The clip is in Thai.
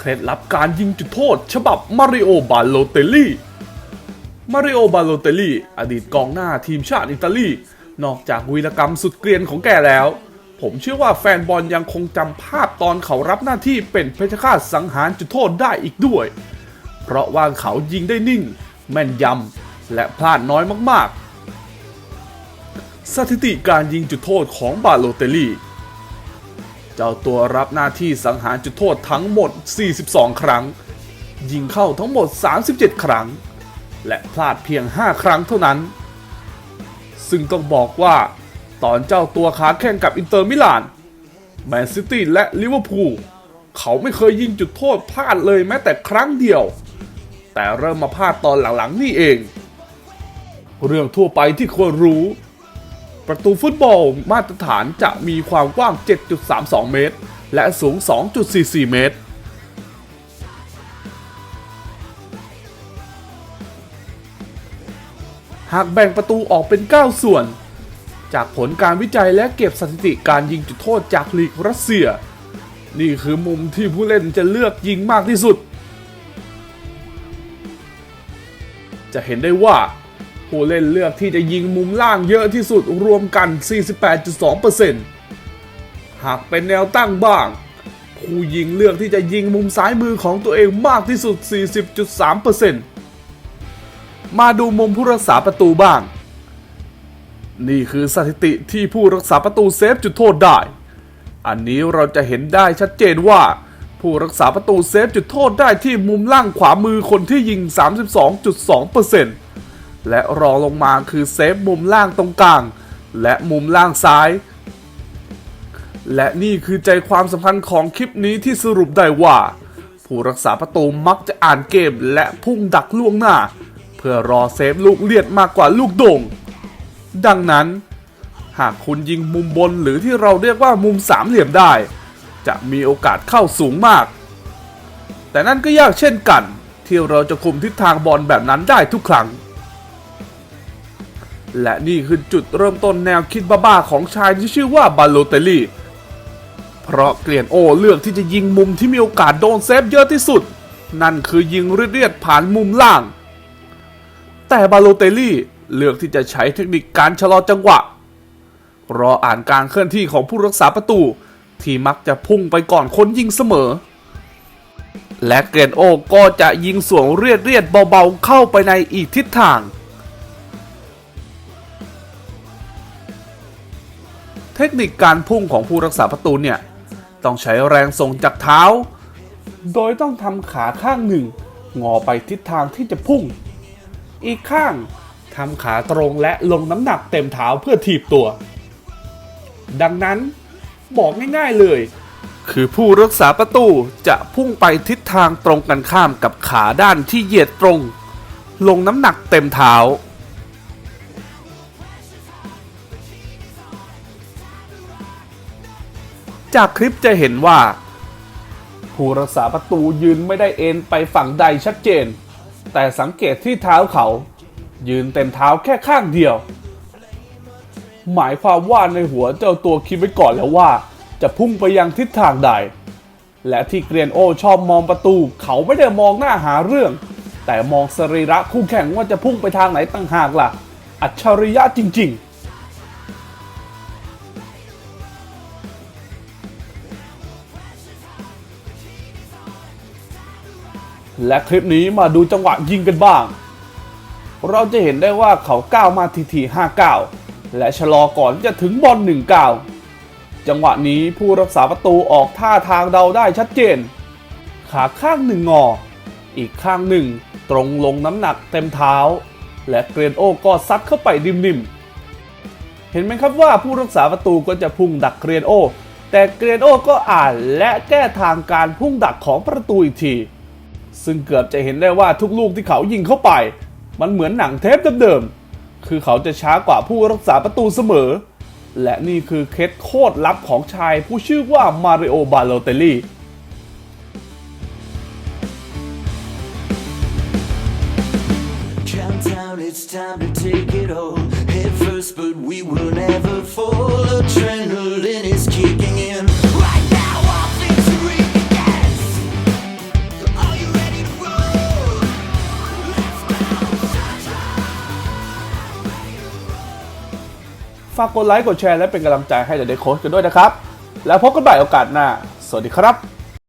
เคล็ดลับการยิงจุดโทษ ฉบับมาริโอบาโลเตลลี่ มาริโอบาโลเตลลี่ อดีตกองหน้าทีมชาติอิตาลี นอกจากวีรกรรมสุดเกรียนของแกแล้ว ผมเชื่อว่าแฟนบอลยังคงจำภาพตอนเขารับหน้าที่เป็นเพชรฆาตสังหารจุดโทษได้อีกด้วย เพราะว่าเขายิงได้นิ่ง แม่นยำและพลาดน้อยมากๆ สถิติการยิงจุดโทษของบาโลเตลลี่ จ้าตัวรับหน้าที่สังหารจุดโทษทั้งหมด 42 ครั้ง ยิงเข้าทั้งหมด 37 ครั้ง และพลาดเพียง 5 ครั้งเท่านั้น ซึ่งต้องบอกว่า ตอนเจ้าตัวขาแข่งกับอินเตอร์มิลาน แมนซิตี้และลิเวอร์พูลเขาไม่เคยยิงจุดโทษพลาดเลยแม้แต่ครั้งเดียว แต่เริ่มมาพลาดตอนหลังๆนี่เอง เรื่องทั่วไปที่ควรรู้ ประตูฟุตบอลมาตรฐานจะมีความกว้าง 7.32 เมตร และสูง 2.44 เมตร หากแบ่งประตูออกเป็น 9 ส่วน จากผลการวิจัยและเก็บสถิติการยิงจุดโทษจากลีกรัสเซีย นี่คือมุมที่ผู้เล่นจะเลือกยิงมากที่สุด จะเห็นได้ว่า ผู้เล่นเลือกที่จะยิงมุมล่างเยอะที่สุดรวมกัน 48.2%หากเป็นแนวตั้งบ้าง ผู้ยิงเลือกที่จะยิงมุมซ้ายมือของตัวเองมากที่สุด 40.3%มาดูมุมผู้รักษาประตูบ้าง นี่คือสถิติที่ผู้รักษาประตูเซฟจุดโทษได้ อันนี้เราจะเห็นได้ชัดเจนว่าผู้รักษาประตูเซฟจุดโทษได้ที่มุมล่างขวามือคนที่ยิง 32.2% และรองลงมาคือเซฟมุมล่างตรงกลาง และมุมล่างซ้าย และนี่คือใจความสำคัญของคลิปนี้ที่สรุปได้ว่า ผู้รักษาประตูมักจะอ่านเกมและพุ่งดักล่วงหน้า เพื่อรอเซฟลูกเลียดมากกว่าลูกโด่ง ดังนั้น หากคุณยิงมุมบนหรือที่เราเรียกว่ามุมสามเหลี่ยมได้ จะมีโอกาสเข้าสูงมาก แต่นั่นก็ยากเช่นกัน ที่เราจะคุมทิศทางบอลแบบนั้นได้ทุกครั้ง และนี่คือจุดเริ่มต้นแนวคิดบ้าๆของชายที่ชื่อว่าบาโลเตลลี่ เพราะเกลียนโอเลือกที่จะยิงมุมที่มีโอกาสโดนเซฟเยอะที่สุด นั่นคือยิงเรียดๆผ่านมุมล่าง แต่บาโลเตลลี่เลือกที่จะใช้เทคนิคการชะลอจังหวะ รออ่านการเคลื่อนที่ของผู้รักษาประตู ที่มักจะพุ่งไปก่อนคนยิงเสมอ และเกรนโอก็จะยิงสวงเรียดเรียดๆเบาๆเข้าไปในอีกทิศทาง เทคนิคการพุ่งของผู้รักษาประตูเนี่ย ต้องใช้แรงส่งจากเท้า โดยต้องทำขาข้างหนึ่ง งอไปทิศทางที่จะพุ่ง อีกข้างทำขาตรงและลงน้ำหนักเต็มเท้าเพื่อถีบตัว ดังนั้นบอกง่ายๆเลย คือผู้รักษาประตูจะพุ่งไปทิศทางตรงกันข้ามกับขาด้านที่เหยียดตรง ลงน้ำหนักเต็มเท้า จากคลิปจะเห็นว่า ผู้รักษาประตูยืนไม่ได้เอ็นไปฝั่งใดชัดเจน แต่สังเกตที่เท้าเขา ยืนเต็มเท้าแค่ข้างเดียว หมายความว่าในหัวเจ้าตัวคิดไว้ก่อนแล้วว่า จะพุ่งไปยังทิศทางใด และที่เกรียนโอชอบมองประตู เขาไม่ได้มองหน้าหาเรื่อง แต่มองสรีระคู่แข่งว่าจะพุ่งไปทางไหนต่างหากล่ะ อัจฉริยะจริง ๆ และคลิปนี้มาดูจังหวะยิงกันบ้าง เราจะเห็นได้ว่าเขาก้าวมาทีที59 และชะลอก่อนที่จะถึงบอล19 จังหวะนี้ผู้รักษาประตูออกท่าทางเดาได้ชัดเจน ขาข้างหนึ่งงอ อีกข้างหนึ่งตรงลงน้ำหนักเต็มเท้า และเกรนโอก็ซัดเข้าไปริมๆ เห็นไหมครับว่าผู้รักษาประตูก็จะพุ่งดักเกรนโอ แต่เกรนโอก็อ่านและแก้ทางการพุ่งดักของประตูอีกที ซึ่งเกือบจะเห็นได้ว่าทุกลูกที่เขายิงเข้าไป มันเหมือนหนังเทปเดิมๆ คือเขาจะช้ากว่าผู้รักษาประตูเสมอ และนี่คือเคล็ดโคตรลับของชายผู้ชื่อว่ามาริโอบาโลเตลลี่ it's time to take it all. Head first, but we will never fall. ากกดไลค์กดแชร์และเป็นกำลังใจให้เดอะเดโค้ชกันด้วยนะครับ แล้วพบกันใหม่โอกาสหน้า สวัสดีครับ